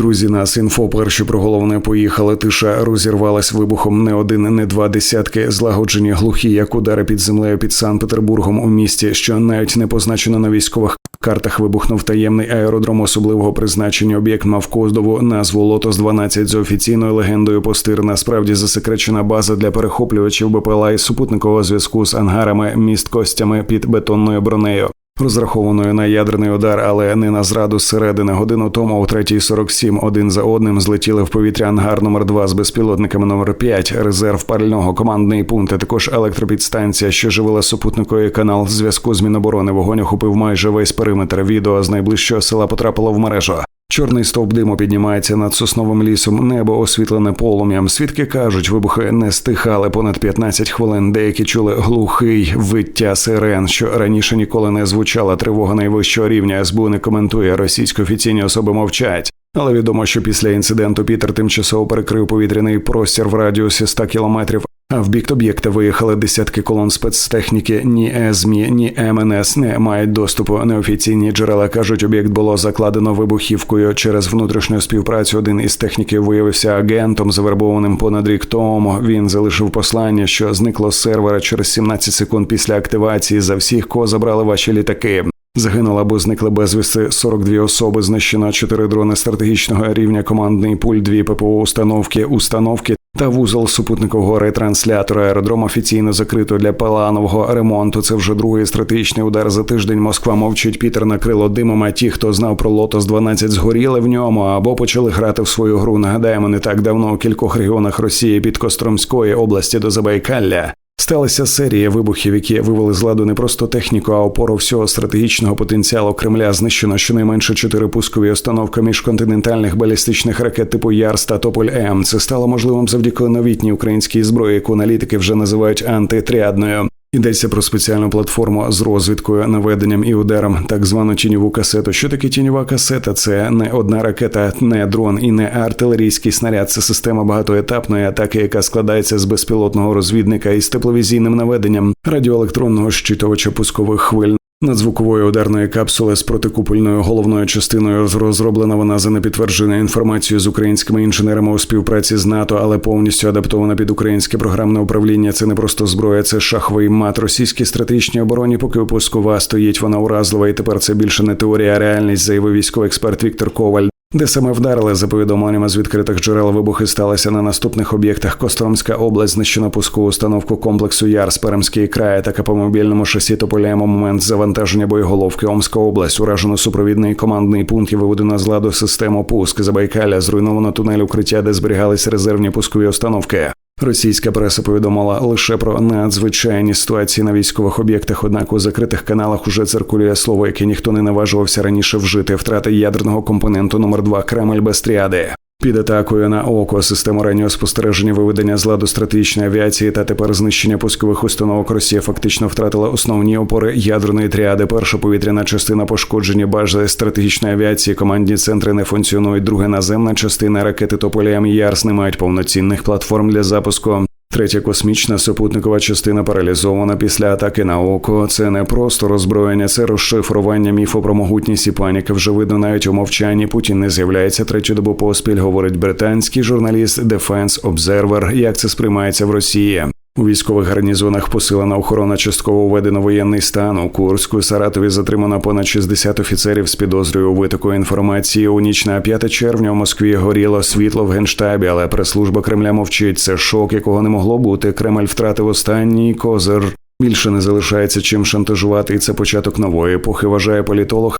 Друзі, нас інфо перші про головне поїхали. Тиша розірвалась вибухом не один, не два десятки. Злагоджені глухі, як удари під землею під Санкт-Петербургом у місті, що навіть не позначено на військових картах. Вибухнув таємний аеродром особливого призначення. Об'єкт мав коздову назву Лотос 12 з офіційною легендою. Постир насправді засекречена база для перехоплювачів БПЛА і супутникового зв'язку з ангарами, міст костями під бетонною бронею розрахованою на ядерний удар, але не на зраду зсередини. Годину тому, о 3.47 один за одним злетіли в повітря ангар номер 2 з безпілотниками номер 5 резерв пального, командний пункт, а також електропідстанція, що живила супутниковий канал зв'язку з Міноборони. Вогонь охопив майже весь периметр. Відео з найближчого села потрапило в мережу. Чорний стовп диму піднімається над сосновим лісом. Небо освітлене полум'ям. Свідки кажуть, вибухи не стихали понад 15 хвилин. Деякі чули глухий виття сирен, що раніше ніколи не звучала тривога найвищого рівня. СБУ не коментує російські офіційні особи мовчать. Але відомо, що після інциденту Пітер тимчасово перекрив повітряний простір в радіусі 100 кілометрів. А в бік об'єкта виїхали десятки колон спецтехніки. Ні ЕЗМІ, ні МНС не мають доступу. Неофіційні джерела кажуть, об'єкт було закладено вибухівкою через внутрішню співпрацю. Один із техніків виявився агентом, завербованим понад рік тому. Він залишив послання, що зникло з сервера через 17 секунд після активації. За всіх, кого забрали ваші літаки. Загинула або зникли безвісти 42 особи. Знищено 4 дрони стратегічного рівня, командний пуль, 2 ППО установки, установки та вузол супутникового ретранслятора. Аеродром офіційно закрито для паланового ремонту. Це вже другий стратегічний удар за тиждень. Москва мовчить. Пітер накрило димом. А ті, хто знав про лотос 12 згоріли в ньому або почали грати в свою гру. Нагадаємо, не так давно у кількох регіонах Росії під Костромської області до Забайкалля. Сталася серія вибухів, які вивели з ладу не просто техніку, а опору всього стратегічного потенціалу Кремля. Знищено щонайменше чотири пускові установки міжконтинентальних балістичних ракет типу Ярс та Тополь М. Це стало можливим завдяки новітній українській зброї, яку аналітики вже називають антитріадною. Йдеться про спеціальну платформу з розвідкою, наведенням і ударом, так звану тіньову касету. Що таке тіньова касета? Це не одна ракета, не дрон і не артилерійський снаряд. Це система багатоетапної атаки, яка складається з безпілотного розвідника із тепловізійним наведенням, радіоелектронного щитувача пускових хвиль. Надзвукової ударної капсули з протикупольною головною частиною розроблена вона за непідтвердженою інформацією з українськими інженерами у співпраці з НАТО, але повністю адаптована під українське програмне управління. Це не просто зброя, це шаховий мат. Російській стратегічній обороні, поки пускова стоїть вона уразлива, і тепер це більше не теорія, а реальність, заявив військовий експерт Віктор Коваль. Де саме вдарили за повідомленнями з відкритих джерел вибухи сталися на наступних об'єктах. Костромська область, знищено пускову установку комплексу Ярс, Перемський край, та капомобільному шасі Тополяємо момент завантаження боєголовки Омська область, уражено супровідний командний пункт і виведено з ладу систему пуск Забайкаля, зруйновано тунель укриття, де зберігались резервні пускові установки. Російська преса повідомила лише про надзвичайні ситуації на військових об'єктах. Однак у закритих каналах уже циркулює слово, яке ніхто не наважувався раніше вжити. Втрати ядерного компоненту номер 2 Кремль без тріади. Під атакою на око систему раннього спостереження виведення з ладу стратегічної авіації та тепер знищення пускових установок Росія фактично втратила основні опори ядерної тріади. Перша повітряна частина пошкоджені бази стратегічної авіації. Командні центри не функціонують. Друга наземна частина ракети Тополям Ярс не мають повноцінних платформ для запуску. Третя космічна супутникова частина паралізована після атаки на око. Це не просто роззброєння, це розшифрування міфу про могутність і паніки. Вже видно навіть у мовчанні. Путін не з'являється третю добу поспіль. Говорить британський журналіст Defense Observer. Як це сприймається в Росії? У військових гарнізонах посилена охорона частково введено воєнний стан. У Курську Саратові затримано понад 60 офіцерів з підозрою у витоку інформації. У ніч на 5 червня у Москві горіло світло в генштабі, але прес-служба Кремля мовчить. Це шок, якого не могло бути. Кремль втратив останній козир. Більше не залишається чим шантажувати, і це початок нової епохи. Вважає політолог